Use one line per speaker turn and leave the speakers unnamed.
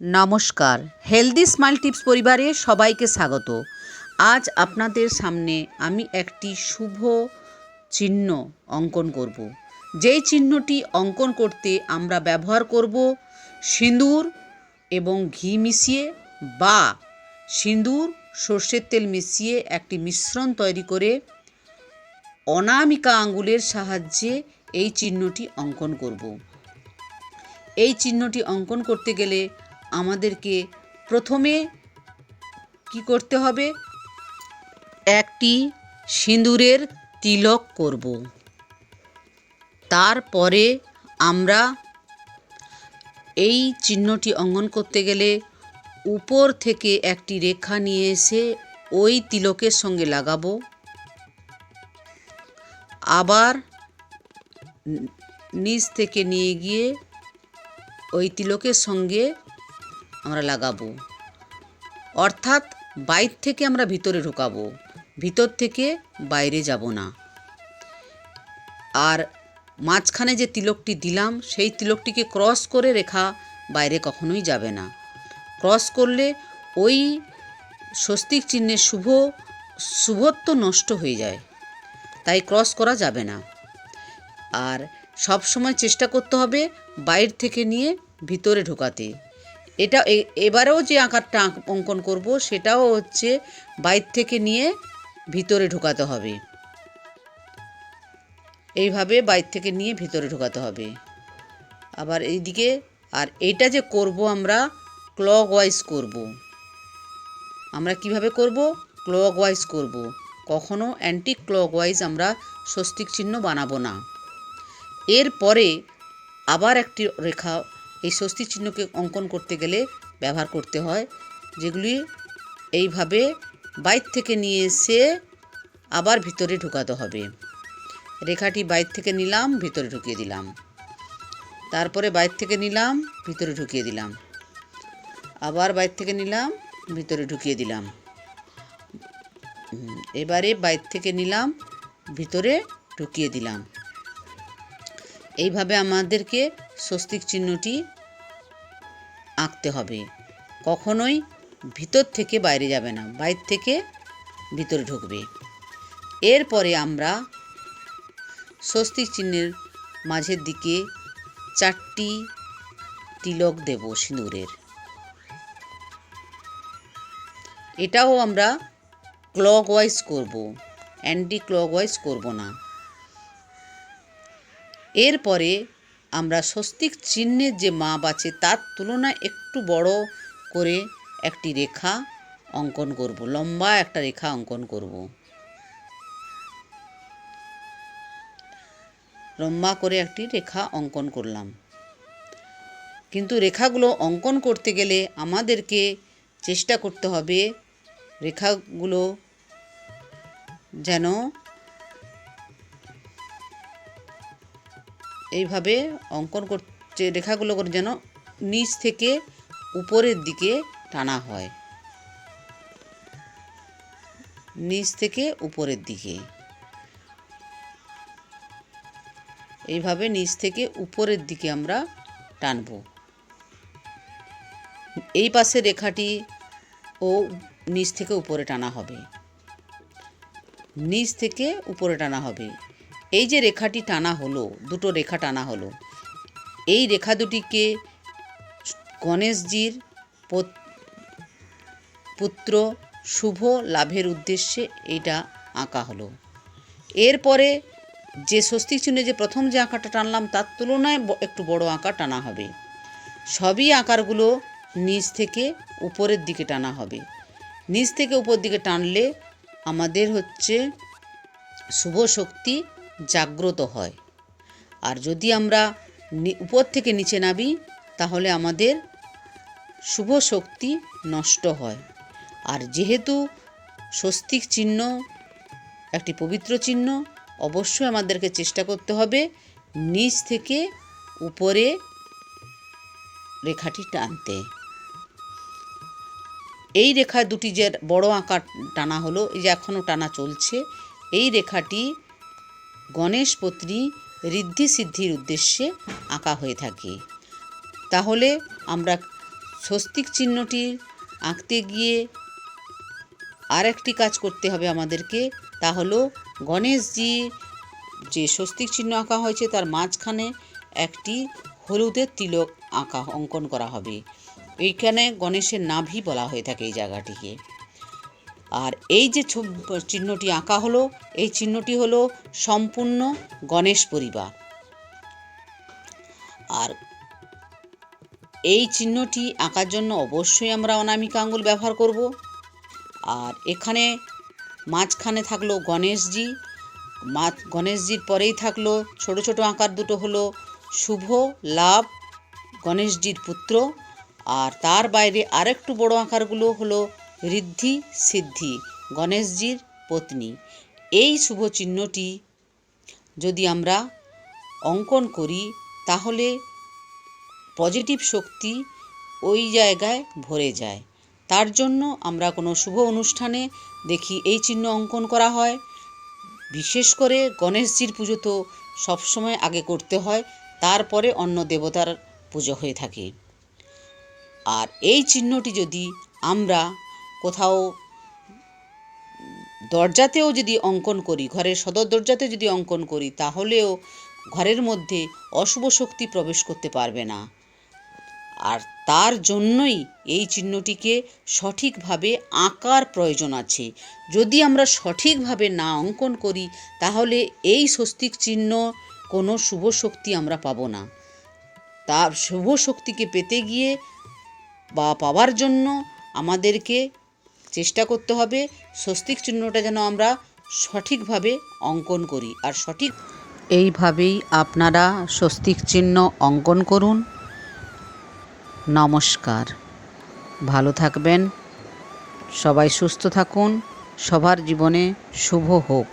নমস্কার। Healthy smile tips পরিবারে সবাইকে স্বাগত। আজ আপনাদের সামনে আমি একটি শুভ চিহ্ন অঙ্কন করব। যেই চিহ্নটি অঙ্কন করতে আমরা ব্যবহার করব সিঁদুর এবং ঘি মিশিয়ে বা সিঁদুর, সর্ষের তেল মিশিয়ে একটি মিশ্রণ তৈরি করে অনামিকা আঙ্গুলের সাহায্যে এই চিহ্নটি অঙ্কন করব। এই চিহ্নটি অঙ্কন করতে গেলে আমাদেরকে প্রথমে কি করতে হবে? একটি সিঁদুরের তিলক করব। তারপরে আমরা এই চিহ্নটি অঙ্কন করতে গেলে উপর থেকে একটি রেখা নিয়ে এসে ওই তিলকের সঙ্গে লাগাবো। আবার নিচ থেকে নিয়ে গিয়ে ওই তিলকের সঙ্গে আমরা লাগাবো। অর্থাৎ বাইর থেকে আমরা ভিতরে ঢোকাবো। ভিতর থেকে বাইরে যাব না। আর মাঝখানে যে তিলকটি দিলাম, সেই তিলকটিকে ক্রস করে রেখা বাইরে কখনোই যাবে না। ক্রস করলে ওই স্বস্তিক চিহ্নের শুভ, শুভত্ব নষ্ট হয়ে যায়। তাই ক্রস করা যাবে না। আর সব সময় চেষ্টা করতে হবে বাইর থেকে নিয়ে ভিতরে ঢোকাতে। এটা এবারেও যে আঁকারটা অঙ্কন করব, সেটাও হচ্ছে বাইর থেকে নিয়ে ভিতরে ঢোকাতে হবে। এইভাবে বাইর থেকে নিয়ে ভিতরে ঢোকাতে হবে। আবার এইদিকে, আর এটা যে করব আমরা ক্লক ওয়াইজ করব। আমরা কীভাবে করব? ক্লক ওয়াইজ করব। কখনো অ্যান্টি ক্লক ওয়াইজ আমরা স্বস্তিক চিহ্ন বানাবো না। এরপরে আবার একটি রেখা এই স্বস্তি চিহ্নকে অঙ্কন করতে গেলে ব্যবহার করতে হয়, যেগুলি এইভাবে বাইর থেকে নিয়ে এসে আবার ভিতরে ঢুকাতে হবে। রেখাটি বাইর থেকে নিলাম, ভিতরে ঢুকিয়ে দিলাম। তারপরে বাইর থেকে নিলাম, ভিতরে ঢুকিয়ে দিলাম। আবার বাইর থেকে নিলাম, ভিতরে ঢুকিয়ে দিলাম। এবারে বাইর থেকে নিলাম, ভিতরে ঢুকিয়ে দিলাম। এইভাবে আমাদেরকে স্বস্তিক চিহ্নটি আঁকতে হবে। কখনোই ভিতর থেকে বাইরে যাবে না, বাইর থেকে ভিতরে ঢুকবে। এরপরে আমরা স্বস্তিক চিহ্নের মাঝের দিকে চারটি তিলক দেব সিঁদুরের। এটাও আমরা ক্লক ওয়াইজ করব। অ্যান্টি ক্লক ওয়াইজ করব না। এরপরে আমরা স্বস্তিক চিহ্নের যে মাপ আছে তার তুলনায় একটু বড় করে একটি রেখা অঙ্কন করব, লম্বা একটা রেখা অঙ্কন করব। লম্বা করে একটি রেখা অঙ্কন করলাম। কিন্তু রেখাগুলো অঙ্কন করতে গেলে আমাদেরকে চেষ্টা করতে হবে রেখাগুলো যেন এইভাবে অঙ্কন করছে রেখাগুলো করে যেন নিচ থেকে উপরের দিকে টানা হয়। নিচ থেকে উপরের দিকে। এইভাবে নিচ থেকে উপরের দিকে আমরা টানব। এই পাশে রেখাটি ও নিচ থেকে উপরে টানা হবে। নিচ থেকে উপরে টানা হবে। এই যে রেখাটি টানা হলো, দুটো রেখা টানা হলো, এই রেখা দুটিকে গণেশজির পুত্র শুভ লাভের উদ্দেশ্যে এইটা আঁকা হলো। এরপরে যে স্বস্তিক চিহ্নে যে প্রথম যে আঁকাটা টানলাম, তার তুলনায় একটু বড় আঁকা টানা হবে। সবই আঁকারগুলো নিচ থেকে উপরের দিকে টানা হবে। নিচ থেকে উপর দিকে টানলে আমাদের হচ্ছে শুভ শক্তি জাগ্রত হয়। আর যদি আমরা উপর থেকে নিচে নামি, তাহলে আমাদের শুভ শক্তি নষ্ট হয়। আর যেহেতু স্বস্তিক চিহ্ন একটি পবিত্র চিহ্ন, অবশ্যই আমাদেরকে চেষ্টা করতে হবে নিচ থেকে উপরে রেখাটি টানতে। এই রেখা দুটি যে বড় আঁকা টানা হলো, এই যে এখনও টানা চলছে, এই রেখাটি গণেশ পত্নী ঋদ্ধি সিদ্ধির উদ্দেশ্যে আঁকা হয়ে থাকে। তাহলে আমরা স্বস্তিক চিহ্নটি আঁকতে গিয়ে আরেকটি কাজ করতে হবে আমাদেরকে। তা হলো গণেশজি যে স্বস্তিক চিহ্ন আঁকা হয়েছে, তার মাঝখানে একটি হলুদের তিলক আঁকা, অঙ্কন করা হবে। এইখানে গণেশের নাভি বলা হয়ে থাকে এই জায়গাটিকে। আর এই যে চিহ্নটি আঁকা হলো, এই চিহ্নটি হলো সম্পূর্ণ গণেশ পরিবার আর এই চিহ্নটি আঁকার জন্য অবশ্যই আমরা অনামিকা আঙ্গুল ব্যবহার করব। আর এখানে মাঝখানে থাকল গণেশজি মা গণেশজির পরেই থাকল ছোট ছোট আঁকার দুটো হলো শুভ, লাভ, গণেশজির পুত্র। আর তার বাইরে আরেকটু বড় আঁকারগুলো হলো ঋদ্ধি সিদ্ধি, গণেশজির পত্নী। এই শুভ চিহ্নটি যদি আমরা অঙ্কন করি, তাহলে পজিটিভ শক্তি ওই জায়গায় ভরে যায়। তার জন্য আমরা কোনো শুভ অনুষ্ঠানে দেখি এই চিহ্ন অঙ্কন করা হয়। বিশেষ করে গণেশজির পুজো তো সবসময় আগে করতে হয়, তারপরে অন্য দেবতার পুজো হয়ে থাকে। আর এই চিহ্নটি যদি আমরা কোথাও দরজাতেও যদি অঙ্কন করি, ঘরের সদর দরজাতে যদি অঙ্কন করি, তাহলেও ঘরের মধ্যে অশুভ শক্তি প্রবেশ করতে পারবে না। আর তার জন্যই এই চিহ্নটিকে সঠিকভাবে আঁকার প্রয়োজন আছে। যদি আমরা সঠিকভাবে না অঙ্কন করি, তাহলে এই স্বস্তিক চিহ্ন কোনো শুভ শক্তি আমরা পাবো না। তার শুভ শক্তিকে পেতে গিয়ে বা পাওয়ার জন্য আমাদেরকে চেষ্টা করতে হবে স্বস্তিক চিহ্নটা যেন আমরা সঠিকভাবে অঙ্কন করি। আর সঠিক এইভাবেই আপনারা স্বস্তিক চিহ্ন অঙ্কন করুন। নমস্কার। ভালো থাকবেন। সবাই সুস্থ থাকুন। সবার জীবনে শুভ হোক।